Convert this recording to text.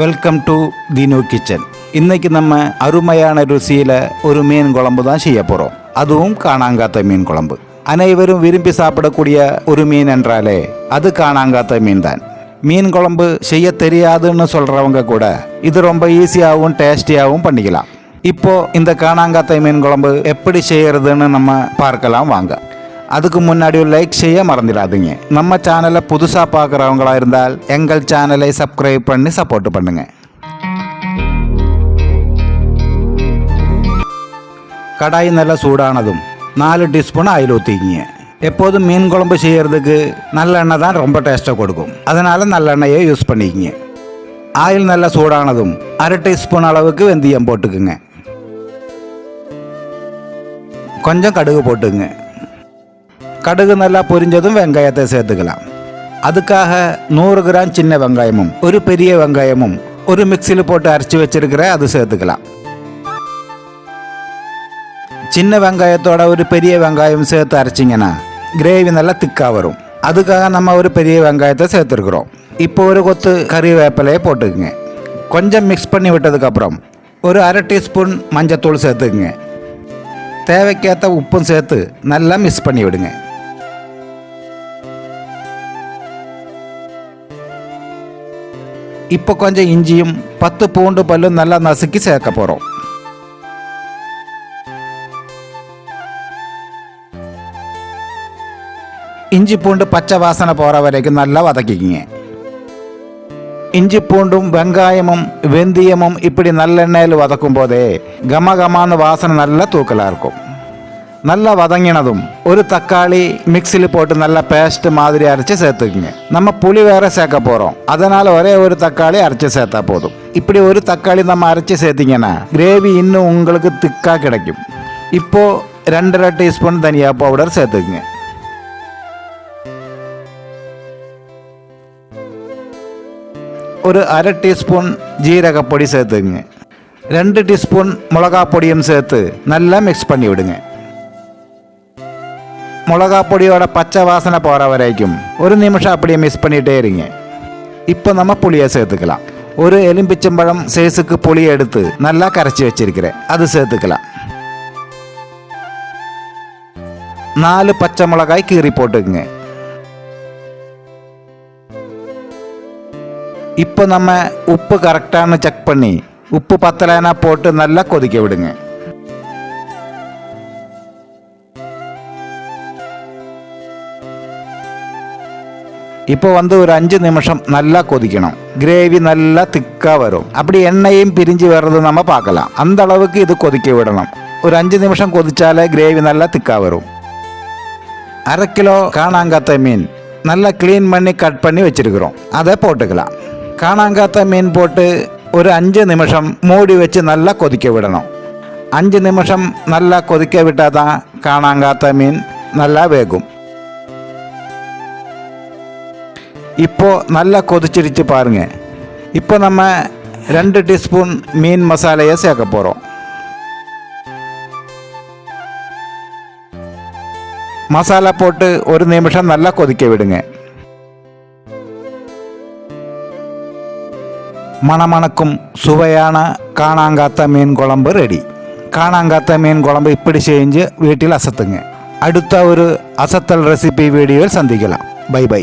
Welcome to Deenu kitchen இன்னைக்கு நம்ம அருமையான ருசியில் ஒரு மீன் குழம்பு தான் செய்ய போகிறோம் அதுவும் காணாங்காத்த மீன் குழம்பு. அனைவரும் விரும்பி சாப்பிடக்கூடிய ஒரு மீன் என்றாலே அது காணாங்காத்த மீன் தான். மீன் குழம்பு செய்ய தெரியாதுன்னு சொல்கிறவங்க கூட இது ரொம்ப ஈஸியாகவும் டேஸ்டியாகவும் பண்ணிக்கலாம். இப்போ இந்த காணாங்காத்த மீன் குழம்பு எப்படி செய்யறதுன்னு நம்ம பார்க்கலாம் வாங்க. அதுக்கு முன்னாடி ஒரு லைக் செய்ய மறந்துடாதீங்க. நம்ம சேனலை புதுசாக பார்க்குறவங்களா இருந்தால் எங்கள் சேனலை சப்ஸ்கிரைப் பண்ணி சப்போர்ட் பண்ணுங்க. கடாய் நல்லா சூடானதும் நாலு டீஸ்பூன் ஆயில் ஊற்றிக்கிங்க எப்போதும் மீன் குழம்பு செய்யறதுக்கு நல்லெண்ணெய் தான் ரொம்ப டேஸ்ட்டாக கொடுக்கும். அதனால் நல்லெண்ணெயை யூஸ் பண்ணிக்கிங்க. ஆயில் நல்லா சூடானதும் அரை டீஸ்பூன் அளவுக்கு வெந்தயம் போட்டுக்குங்க. கொஞ்சம் கடுகு போட்டுங்க கடுகு நல்லா பொரிஞ்சதும் வெங்காயத்தை சேர்த்துக்கலாம் அதுக்காக நூறு கிராம் சின்ன வெங்காயமும் ஒரு பெரிய வெங்காயமும் ஒரு மிக்சியில் போட்டு அரைச்சி வச்சிருக்கிற அது சேர்த்துக்கலாம் சின்ன வெங்காயத்தோட ஒரு பெரிய வெங்காயம் சேர்த்து அரைச்சிங்கன்னா கிரேவி நல்லா திக்காக வரும் அதுக்காக நம்ம ஒரு பெரிய வெங்காயத்தை சேர்த்துருக்குறோம் இப்போ ஒரு கொத்து கறிவேப்பிலையை போட்டுக்குங்க கொஞ்சம் மிக்ஸ் பண்ணி விட்டதுக்கப்புறம் ஒரு அரை டீஸ்பூன் மஞ்சத்தூள் சேர்த்துக்குங்க தேவைக்கேற்ற உப்பும் சேர்த்து நல்லா மிக்ஸ் பண்ணி விடுங்க இப்போ கொஞ்சம் இஞ்சியும் பத்து பூண்டு பல்லும் நல்லா நசுக்கி சேர்க்க போகிறோம் இஞ்சி பூண்டு பச்சை வாசனை போகிற வரைக்கும் நல்லா வதக்கிக்கிங்க. இஞ்சி பூண்டும் வெங்காயமும் வெந்தயமும் இப்படி நல்லெண்ணெயில் வதக்கும் போதே கம கமான்னு வாசனை நல்லா தூக்கலாக இருக்கும். நல்லா வதங்கினதும் ஒரு தக்காளி மிக்சியில் போட்டு நல்லா பேஸ்ட் மாதிரி அரைச்சி சேர்த்துக்குங்க நம்ம புளி வேற சேர்க்க போகிறோம் அதனால் ஒரே ஒரு தக்காளி அரைச்சி சேர்த்தா போதும் இப்படி ஒரு தக்காளி நம்ம அரைச்சி சேர்த்திங்கன்னா கிரேவி இன்னும் உங்களுக்கு திக்காக கிடைக்கும் இப்போது ரெண்டரை டீஸ்பூன் தனியா பவுடர் சேர்த்துக்குங்க ஒரு அரை டீஸ்பூன் ஜீரகப்பொடி சேர்த்துக்குங்க ரெண்டு டீஸ்பூன் மிளகா பொடியும் சேர்த்து நல்லா மிக்ஸ் பண்ணி விடுங்க மிளகா பொடியோட பச்சை வாசனை போகிற வரைக்கும் ஒரு நிமிஷம் அப்படியே மிஸ் பண்ணிகிட்டே இருங்க இப்போ நம்ம புளியை சேர்த்துக்கலாம் ஒரு எலும்பிச்சம்பழம் சைஸுக்கு புளியை எடுத்து நல்லா கரைச்சி வச்சிருக்கிறேன் அது சேர்த்துக்கலாம் நாலு பச்சை மிளகாய் கீறி போட்டுக்குங்க இப்போ நம்ம உப்பு கரெக்டானு செக் பண்ணி உப்பு பத்தலைனா போட்டு நல்லா கொதிக்க விடுங்க இப்போ வந்து ஒரு அஞ்சு நிமிஷம் நல்லா கொதிக்கணும். கிரேவி நல்லா திக்காக வரும். அப்படி எண்ணெயும் பிரிஞ்சு வர்றது நம்ம பார்க்கலாம். அந்த அளவுக்கு இது கொதிக்க விடணும். ஒரு அஞ்சு நிமிஷம் கொதிச்சாலே கிரேவி நல்லா திக்காக வரும். அரை கிலோ காணாங்காத்த மீன் நல்லா க்ளீன் பண்ணி கட் பண்ணி வச்சுருக்குறோம். அதை போட்டுக்கலாம். காணாங்காத்த மீன் போட்டு ஒரு அஞ்சு நிமிஷம் மூடி வச்சு நல்லா கொதிக்க விடணும். அஞ்சு நிமிஷம் நல்லா கொதிக்க விட்டால் தான் காணாங்காத்த மீன் நல்லா வேகும். இப்போ நல்லா கொதிச்சிருச்சு பாருங்க. இப்போ நம்ம ரெண்டு டீஸ்பூன் மீன் மசாலையை சேர்க்க போகிறோம் மசாலா போட்டு ஒரு நிமிஷம் நல்லா கொதிக்க விடுங்க. மணமணக்கும் சுவையான காணாங்காத்த மீன் குழம்பு ரெடி. காணாங்காத்த மீன் குழம்பு இப்படி செஞ்சு வீட்டில் அசத்துங்க. அடுத்த ஒரு அசத்தல் ரெசிபி வீடியோவில் சந்திக்கலாம். By by